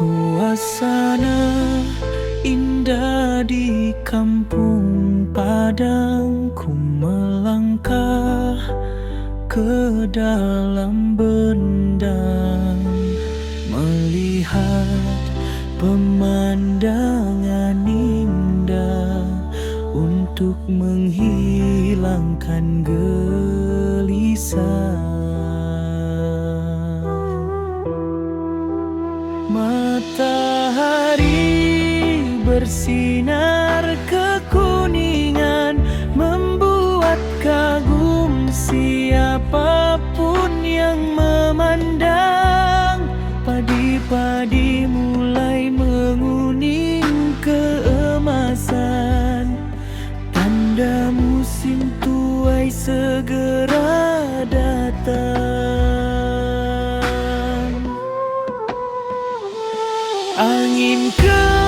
Suasana indah di kampung Padang Ku melangkah ke dalam bendang Melihat pemandangan indah Untuk menghilangkan gelisah Matahari bersinar kekuningan Membuat kagum siapa pun yang memandang. Padi-padi mulai menguning keemasan. Tanda musim tuai segera Angin kemarau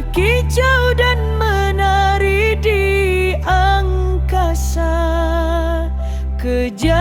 Berkicau dan menari di angkasa. Kejar-kejaran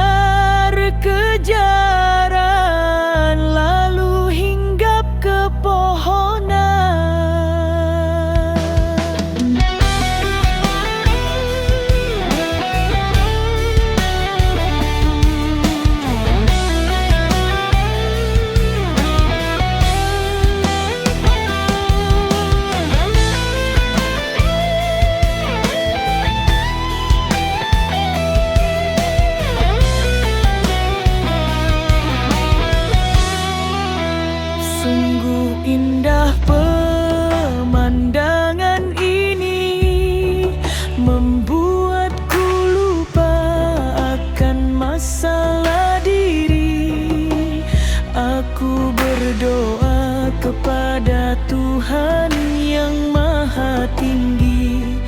Sungguh indah pemandangan ini. Membuatku lupa akan masalah diri. Aku berdoa kepada Tuhan yang maha tinggi